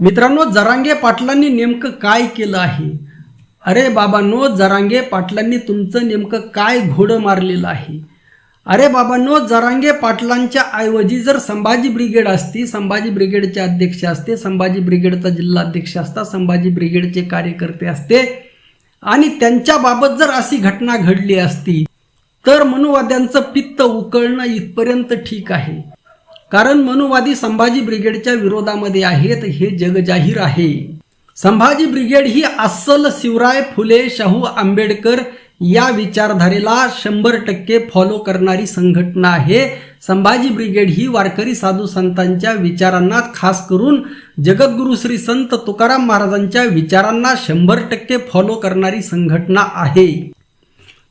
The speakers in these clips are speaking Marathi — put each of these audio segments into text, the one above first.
मित्रांनो जरांगे पाटलांनी नेमकं काय केलं आहे? अरे बाबांनो जरांगे पाटलांनी तुमचं नेमकं काय घोडं मारलेलं आहे? अरे बाबांनो जरांगे पाटलांच्या ऐवजी जर संभाजी ब्रिगेड असती संभाजी ब्रिगेडचे अध्यक्ष असते संभाजी ब्रिगेडचा जिल्हा अध्यक्ष असता संभाजी ब्रिगेडचे कार्यकर्ते असते आणि त्यांच्याबाबत जर अशी घटना घडली असती तर मनुवाद्यांचं पित्त उकळणं इथपर्यंत ठीक आहे. कारण मनुवादी संभाजी ब्रिगेडच्या विरोधामध्ये आहेत हे जगजाहीर आहे. संभाजी ब्रिगेड ही अस्सल शिवराय फुले शाहू आंबेडकर या विचारधारेला शंभर टक्के फॉलो करणारी संघटना आहे. संभाजी ब्रिगेड ही वारकरी साधू संतांच्या विचारांना खास करून जगद्गुरु श्री संत तुकाराम महाराजांच्या विचारांना शंभर टक्के फॉलो करणारी संघटना आहे.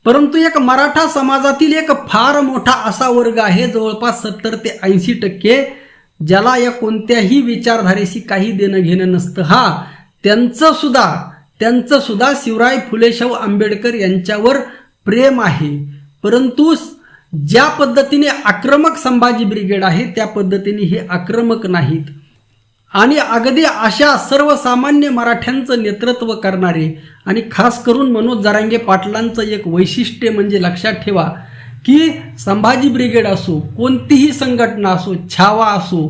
परंतु एक मराठा समाजातील एक फार मोठा असा वर्ग आहे जवळपास सत्तर ते ऐंशी टक्के ज्याला या कोणत्याही विचारधारेशी काही देणं घेणं नसतं. हा त्यांचं सुद्धा त्यांचं सुद्धा शिवराय फुलेशाहू आंबेडकर यांच्यावर प्रेम आहे. परंतु ज्या पद्धतीने आक्रमक संभाजी ब्रिगेड आहे त्या पद्धतीने हे आक्रमक नाहीत. आणि अगदी अशा सर्वसामान्य मराठ्यांचं नेतृत्व करणारे आणि खास करून मनोज जरांगे पाटलांचं एक वैशिष्ट्य म्हणजे लक्षात ठेवा की संभाजी ब्रिगेड असो कोणतीही संघटना असो छावा असो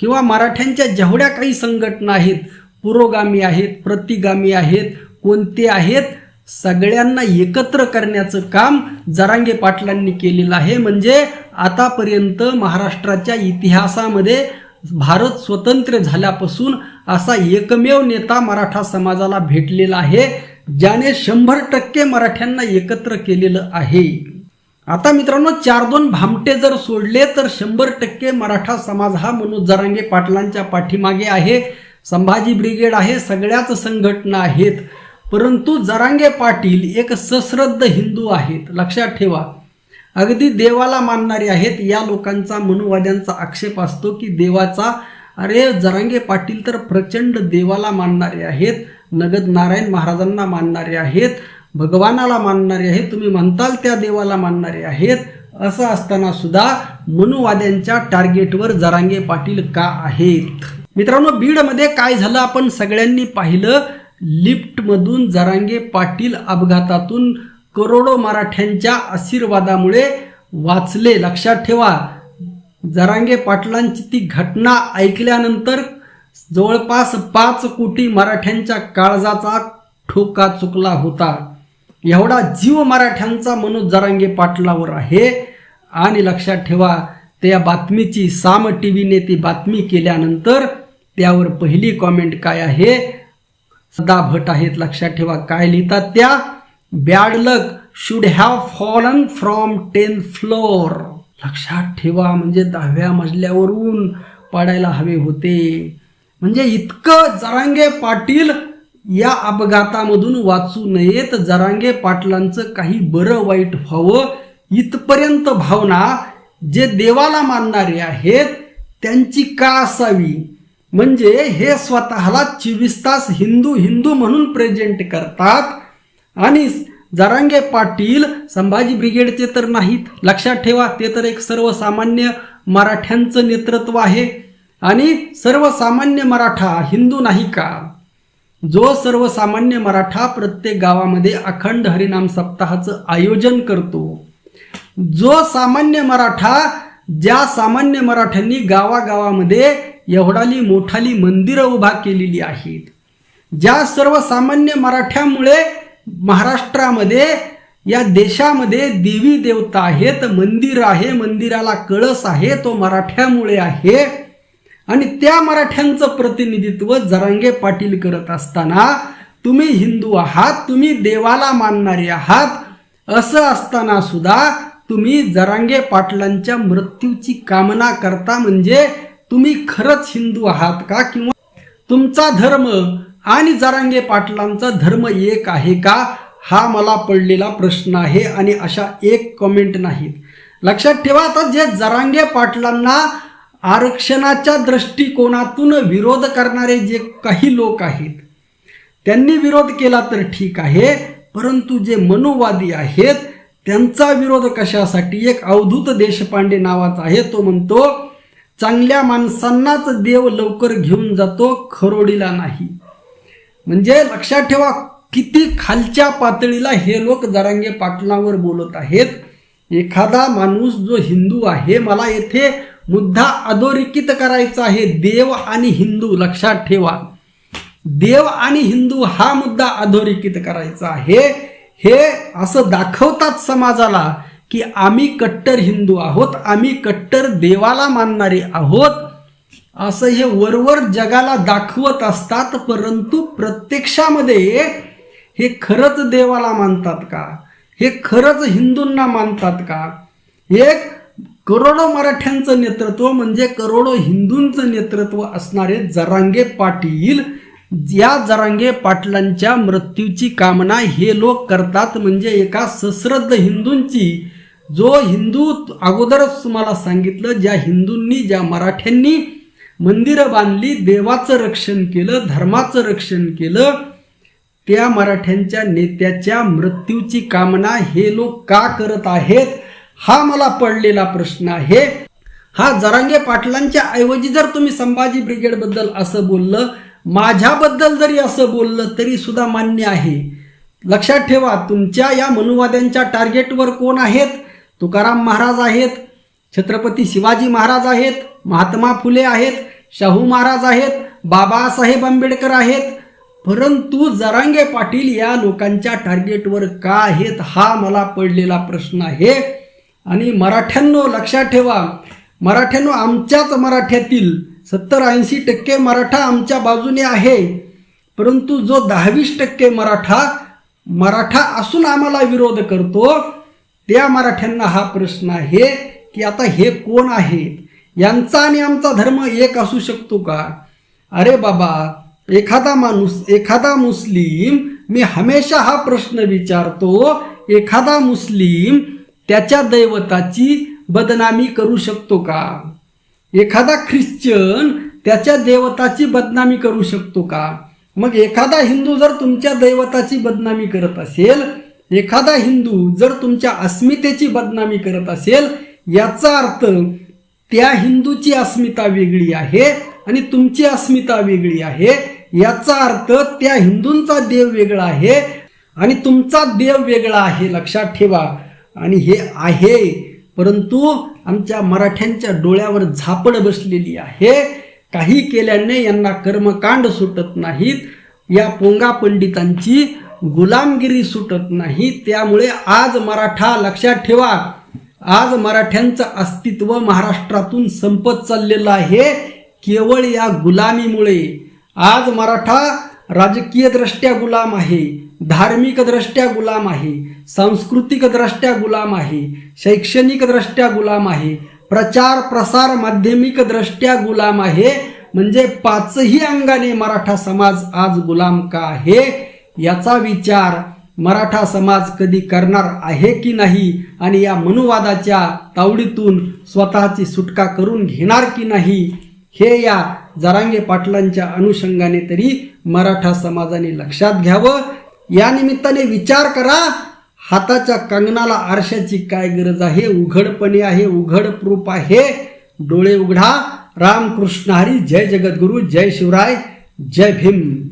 किंवा मराठ्यांच्या जेवढ्या काही संघटना आहेत पुरोगामी आहेत प्रतिगामी आहेत कोणते आहेत सगळ्यांना एकत्र करण्याचं काम जरांगे पाटलांनी केलेलं आहे. म्हणजे आतापर्यंत महाराष्ट्राच्या इतिहासामध्ये भारत स्वतंत्र झाल्यापासून असा एकमेव नेता मराठा समाजाला भेटलेला आहे ज्याने शंभर टक्के मराठ्यांना एकत्र केलेलं आहे. आता मित्रांनो चार दोन भामटे जर सोडले तर शंभर टक्के मराठा समाज हा मनोज जरांगे पाटलांच्या पाठीमागे आहे. संभाजी ब्रिगेड आहे सगळ्याच संघटना आहेत. परंतु जरांगे पाटील एक सश्रद्ध हिंदू आहेत. लक्षात ठेवा. अगदी देवाला मानणारे आहेत. या लोकांचा मनुवाद्यांचा आक्षेप असतो की देवाचा अरे जरांगे पाटील तर प्रचंड देवाला मानणारे आहेत. नगद नारायण महाराजांना मानणारे आहेत. भगवानाला मानणारे आहेत. तुम्ही म्हणताल त्या देवाला मानणारे आहेत. असं असताना सुद्धा मनुवाद्यांच्या टार्गेटवर जरांगे पाटील का आहेत? मित्रांनो बीडमध्ये काय झालं? आपण सगळ्यांनी पाहिलं. लिफ्टमधून जरांगे पाटील अपघातातून करोडो मराठ्यांच्या आशीर्वादामुळे वाचले. लक्षात ठेवा जरांगे पाटलांची ती घटना ऐकल्यानंतर जवळपास पाच कोटी मराठ्यांच्या काळजाचा ठोका चुकला होता. एवढा जीव मराठ्यांचा मनोज जरांगे पाटलावर आहे. आणि लक्षात ठेवा त्या बातमीची साम टी व्हीने ती बातमी केल्यानंतर त्यावर पहिली कॉमेंट काय आहे? सदा भट आहेत लक्षात ठेवा. काय लिहितात त्या? Bad luck should have fallen from ten floor लक्षात ठेवा म्हणजे दहाव्या मजल्यावरून पाडायला हवे होते. म्हणजे इतकं जरांगे पाटील या अपघातामधून वाचू नयेत. जरांगे पाटलांचं काही बरं वाईट व्हावं. इथपर्यंत भावना जे देवाला मानणारे आहेत त्यांची का असावी? म्हणजे हे स्वतःला चोवीस तास हिंदू हिंदू म्हणून प्रेझेंट करतात. आणि जरांगे पाटील संभाजी ब्रिगेडचे तर नाहीत. लक्षात ठेवा ते तर एक सर्वसामान्य मराठ्यांचं नेतृत्व आहे. आणि सर्वसामान्य मराठा हिंदू नाही का? जो सर्वसामान्य मराठा प्रत्येक गावामध्ये अखंड हरिनाम सप्ताहाचं आयोजन करतो. जो सामान्य मराठा ज्या सामान्य मराठ्यांनी गावागावामध्ये एवढाली मोठाली मंदिरं उभा केलेली आहेत. ज्या सर्वसामान्य मराठ्यामुळे महाराष्ट्रामध्ये या देशामध्ये देवी देवता आहेत मंदिर आहे मंदिराला कळस आहे तो मराठ्यामुळे आहे. आणि त्या मराठ्यांचं प्रतिनिधित्व जरांगे पाटील करत असताना तुम्ही हिंदू आहात तुम्ही देवाला मानणारे आहात असं असताना सुद्धा तुम्ही जरांगे पाटलांच्या मृत्यूची कामना करता म्हणजे तुम्ही खरंच हिंदू आहात का? किंवा तुमचा धर्म आणि जरांगे पाटलांचा धर्म एक आहे का? हा मला पडलेला प्रश्न आहे आणि अशा एक कमेंट नाहीत. लक्षात ठेवा आता जे जरांगे पाटलांना आरक्षणाच्या दृष्टिकोनातून विरोध करणारे जे काही लोक आहेत त्यांनी विरोध केला तर ठीक आहे परंतु जे मनुवादी आहेत त्यांचा विरोध कशासाठी? एक अवधूत देशपांडे नावाचा आहे तो म्हणतो चांगल्या माणसांनाच देव लवकर घेऊन जातो खरोडीला नाही. म्हणजे लक्षात ठेवा किती खालच्या पातळीला हे लोक जरांगे पाटलावर बोलत आहेत. एखादा माणूस जो हिंदू आहे मला येथे मुद्दा अधोरेखित करायचा आहे देव आणि हिंदू लक्षात ठेवा. देव आणि हिंदू हा मुद्दा अधोरेखित करायचा आहे. हे असं दाखवतात समाजाला की आम्ही कट्टर हिंदू आहोत आम्ही कट्टर देवाला मानणारे आहोत. असं हे वरवर जगाला दाखवत असतात परंतु प्रत्यक्षामध्ये हे खरंच देवाला मानतात का? हे खरंच हिंदूंना मानतात का? एक करोडो मराठ्यांचं नेतृत्व म्हणजे करोडो हिंदूंचं नेतृत्व असणारे जरांगे पाटील या जरांगे पाटलांच्या मृत्यूची कामना हे लोक करतात म्हणजे एका सश्रद्ध हिंदूंची. जो हिंदू अगोदरच तुम्हाला सांगितलं ज्या हिंदूंनी ज्या मराठ्यांनी मंदिरं बांधली देवाचं रक्षण केलं धर्माचं रक्षण केलं त्या मराठ्यांच्या नेत्याच्या मृत्यूची कामना हे लोक का करत आहेत? हा मला पडलेला प्रश्न आहे. हा जरांगे पाटलांच्या ऐवजी जर तुम्ही संभाजी ब्रिगेडबद्दल असं बोललं माझ्याबद्दल जरी असं बोललं तरी सुद्धा मान्य आहे. लक्षात ठेवा तुमच्या या मनुवाद्यांच्या टार्गेटवर कोण आहेत? तुकाराम महाराज आहेत छत्रपती शिवाजी महाराज आहेत महात्मा फुले आहेत शाहू महाराज आहेत बाबासाहेब आंबेडकर आहेत. परंतु जरांगे पाटील या लोकांच्या टार्गेटवर का आहेत हा मला पडलेला प्रश्न आहे. आणि मराठ्यांनो लक्षात ठेवा. मराठ्यांनो आमच्याच मराठ्यातील सत्तर ऐंशी टक्के मराठा आमच्या बाजूने आहे. परंतु जो दहावीस टक्के मराठा मराठा असून आम्हाला विरोध करतो त्या मराठ्यांना हा प्रश्न आहे की आता हे कोण आहेत? यांचा आणि आमचा धर्म एक असू शकतो का? अरे बाबा एखादा माणूस एखादा मुस्लिम मी हमेशा हा प्रश्न विचारतो एखादा मुस्लिम त्याच्या दैवताची बदनामी करू शकतो का? एखादा ख्रिश्चन त्याच्या देवताची बदनामी करू शकतो का? मग एखादा हिंदू जर तुमच्या दैवताची बदनामी करत असेल एखादा हिंदू जर तुमच्या अस्मितेची बदनामी करत असेल याचा अर्थ त्या हिंदूची अस्मिता वेगळी आहे आणि तुमची अस्मिता वेगळी आहे. याचा अर्थ त्या हिंदूंचा देव वेगळा आहे आणि तुमचा देव वेगळा आहे. लक्षात ठेवा. आणि हे आहे. परंतु आमच्या मराठ्यांच्या डोळ्यावर झापड बसलेली आहे. काही केल्याने यांना कर्मकांड सुटत नाहीत. या पोंगा पंडितांची गुलामगिरी सुटत नाही. त्यामुळे आज मराठा लक्षात ठेवा आज मराठ्यांचं अस्तित्व महाराष्ट्रातून संपत चाललेलं आहे केवळ या गुलामीमुळे. आज मराठा राजकीय दृष्ट्या गुलाम आहे धार्मिकदृष्ट्या गुलाम आहे सांस्कृतिक दृष्ट्या गुलाम आहे शैक्षणिक दृष्ट्या गुलाम आहे प्रचार प्रसार माध्यमिक दृष्ट्या गुलाम आहे म्हणजे पाचही अंगाने मराठा समाज आज गुलाम का आहे याचा विचार मराठा समाज कधी करणार आहे की नाही आणि या मनुवादाच्या तावडीतून स्वतःची सुटका करून घेणार की नाही हे या जरांगे पाटलांच्या अनुषंगाने तरी मराठा समाजाने लक्षात घ्यावं. या निमित्ताने विचार करा हाताच्या कंगनाला आरशाची काय गरज आहे? उघडपणे आहे उघड प्रूफ आहे. डोळे उघडा. रामकृष्ण हरी. जय जगद्गुरू. जय शिवराय. जय भीम.